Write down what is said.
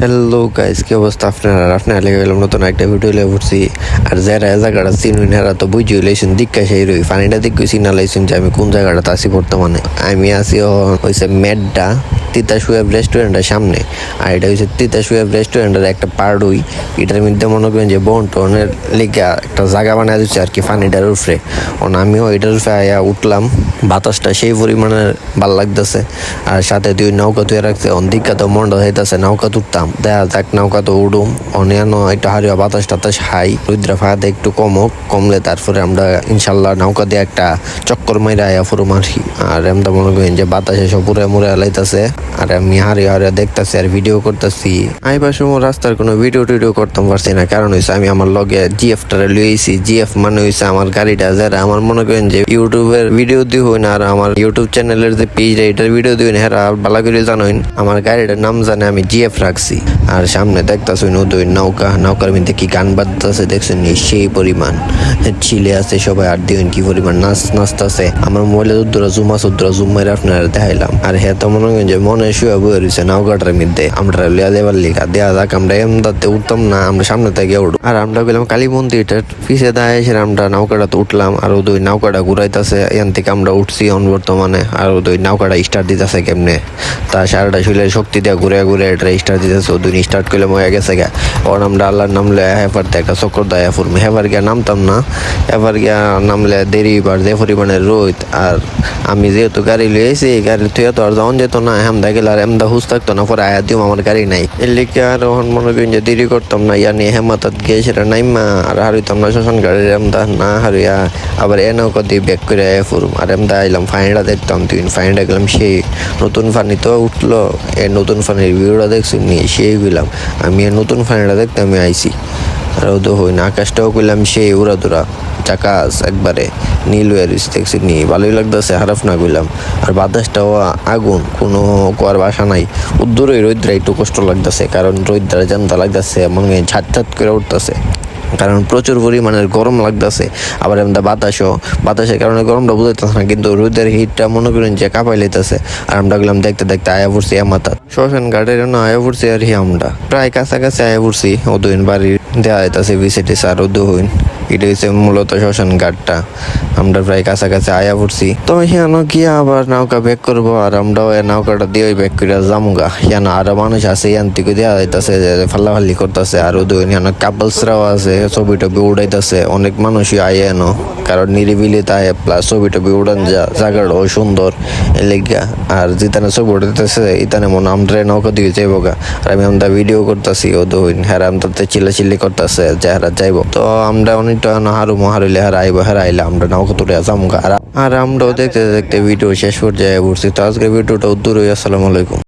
Hello guys কি অবস্থা আপনার? আপনার লেগে গেলাম নতুন একটা ভিডিও লেগে পড়ছি আর যারা এই জায়গাটা চিনুন হেরা তো বুঝি লাইছেন দীক্ষা সেই রই। পানিটা দিকে চিনা লাইছেন যে আমি কোন জায়গাটাতে আছি বর্তমানে? আমি ও- হইছে মেড্ডা তিতা সুয়েব রেস্টুরেন্টের সামনে। আর এটা হচ্ছে তিতা সুয়েব রেস্টুরেন্টের একটা পার্ডুই এটার মধ্যে মনে করেন যে বন টনের লিগা একটা জায়গা বানায় দিচ্ছে আর কি পানিটার উপরে। ওন আমিও এটার উপরে আয়া উঠলাম। বাতাসটা সেই পরিমাণে ভালো লাগতেছে। আর সাথে দুই নৌকা তুই রাখছে। অন্দিকা তো মন্ড হইতাছে, নৌকা তুলতাম দেখা যাক নৌকা তো উডুম অন্যান্য একটু হারিয়া বাতাস টাতাস হাই রুদ্রা ফায়াতে একটু কমক কমলে তারপরে আমরা ইনশাল্লাহ নৌকা দিয়ে একটা চক্কর মাইরা আয়া ফুরো মারি আর আমরা মনে করেন যে বাতাসে সব পুরে মুড়ে লাইতাছে আর আমি হারি হারিয়া দেখতাছি আর ভিডিও করতেছি। আমি পাশে রাস্তার কোনো ভিডিও টিডিও করতাম, পারছি না। কারণ হয়েছে আমি আমার লগে জিএফ টারে লইছি। জিএফ মানে হয়েছে আমার গাড়িটা, যারা আমার মনে করেন যে ইউটিউবের ভিডিও দিয়ে হই না আর আমার ইউটিউব চ্যানেলের যে পেজ এটার ভিডিও দিয়ে না হেরা ভালো করে জানোইন, আমার গাড়িটার নাম জানে আমি জিএফ রাখছি। আর সামনে দেখতাছি নদী নৌকা, নৌকার মধ্যে কি গান বাজতেছে দেখছেন সেই পরিমাণ। ছিলে আছে সবাই, আর দিন কি পরিমাণ নাচ নাচতেছে। আমার মোবাইলে উদ্দরা জুম আছে উদ্দরা জুম মেরে আপনারা দেখাইলাম। আর হ্যাঁ তো মনে করেন যে মনে শুয়ে বয়ে রয়েছে নৌকাটার মধ্যে। আমরা লিয়া দেবার লিখা দেয়া যাক, আমরা এমদাতে উঠতাম না, আমরা সামনে থেকে উঠব আর আমরা গেলাম কালী মন্দিরটার পিছিয়ে দাঁড়িয়ে এসে আমরা নৌকাটাতে উঠলাম। আর ওই নৌকাটা ঘুরাইতেছে, এখান থেকে আমরা উঠছি বর্তমানে। আর ওই নৌকাটা স্টার্ট দিতেছে কেমনে? তা সারাটা শুলে শক্তি দিয়ে ঘুরে ঘুরে এটা স্টার্ট দিতেছে। ওই স্টার্ট করলে মনে গেছে গা। ওর আমরা আল্লাহর নামলে হেফারতে একটা চক্কর দেয় ফুরমি। হেফার গিয়া নামতাম না। এবার গিয়া নামলে দেরি বার যে পরিমাণে রোদ আর আমি যেহেতু গাড়ি লিয়েছি গাড়ি তুই তো আর যাওয়ান যেত না। হেমদা গেলে আর এমদা হুস থাকতো না, পরে আয়া দিও, আমার গাড়ি নাই। এর লিখে আর ওখান মনে করেন যে দেরি করতাম না ইয়ানি হেমাতাত গিয়ে সেটা নাইমা আর হারিতাম না, শ্মশান গাড়ির এমদা না হারিয়া আবার এ নৌকা দিয়ে ব্যাক করে আয়া ফুরুম। আর এমদা আইলাম, ফাইনটা দেখতাম তুই ফাইনটা গেলাম, সেই নতুন ফানি তো উঠল। এ নতুন ফানির ভিডিওটা দেখছি নি সেই হইলাম আমি আর নতুন ফাইনালটা দেখতে আমি আইছি। আর তো হই না, আকাশটাও কইলাম সেই উড়া দুরা চাকাস একবারে, নীল ওয়ারিস দেখছি নি, ভালোই লাগতেছে হারাফ না কইলাম। আর বাতাসটাও আগুন, কোনো কোয়ার বাসা নাই। উদ্দূরে রৌদ্রা একটু কষ্ট লাগতেছে, কারণ রৌদ্রা জানতা লাগতেছে, মনে হয় ছাট ছাট করে উঠতেছে। কারণ প্রচুর পরিমাণের গরম লাগতেছে। আবার আমরা বাতাসও, বাতাসের কারণে গরমটা বুঝাইতেছে না, কিন্তু রোদের হিটটা মনে করেন যে কাঁপাই লেতেছে আর আমরা গেলাম দেখতে দেখতে আয়া পড়ছি আমাতা শ্মশান ঘাটের জন্য আয়া পড়ছি আর হি আমরা প্রায় কাছাকাছি আয়া পড়ছি ওদুইন বাড়ির দেওয়া যেতেছে ভিসিটি স্যার ওদুইন এটা হচ্ছে মূলত শ্মশান ঘাটটা। আমরা প্রায় কাছাকাছি আয়া পড়ছি। তো হিয়ানো গিয়া আবার নৌকা ব্যাক করব আর আমরাও নৌকাটা দিয়ে ওই ব্যাক করে যামুগা। হিয়ানো আরও মানুষ আছে ইয়ান থেকে দেওয়া যাইতেছে ফাল্লাফাল্লি করতেছে। আর ওদুইন হিয়ানো কাপলসরাও আছে ছবি টবি উড়াইতেছে। অনেক মানুষই আয় এনো কারণ নিরিবিলি তাই প্লাস ছবি টবি উড়ান যা জায়গাটাও সুন্দর। এলেগা আর যেখানে ছবি উঠাইতেছে ইতানে মনে আমরা নৌকা দিয়ে যাইব গা আর আমি আমরা ভিডিও করতেছি, ও দইন হ্যাঁ আমরা চিল্লা চিল্লি করতেছে, যে হারা যাইব। তো আমরা অনেকটা হারু মহারুলে হারা আইব, হারা আইলে আমরা নৌকা তুলে যাব আর আমরাও দেখতে দেখতে ভিডিও শেষ পর্যায়ে পড়ছি তো আজকে ভিডিওটা হয়ে আসসালামু আলাইকুম।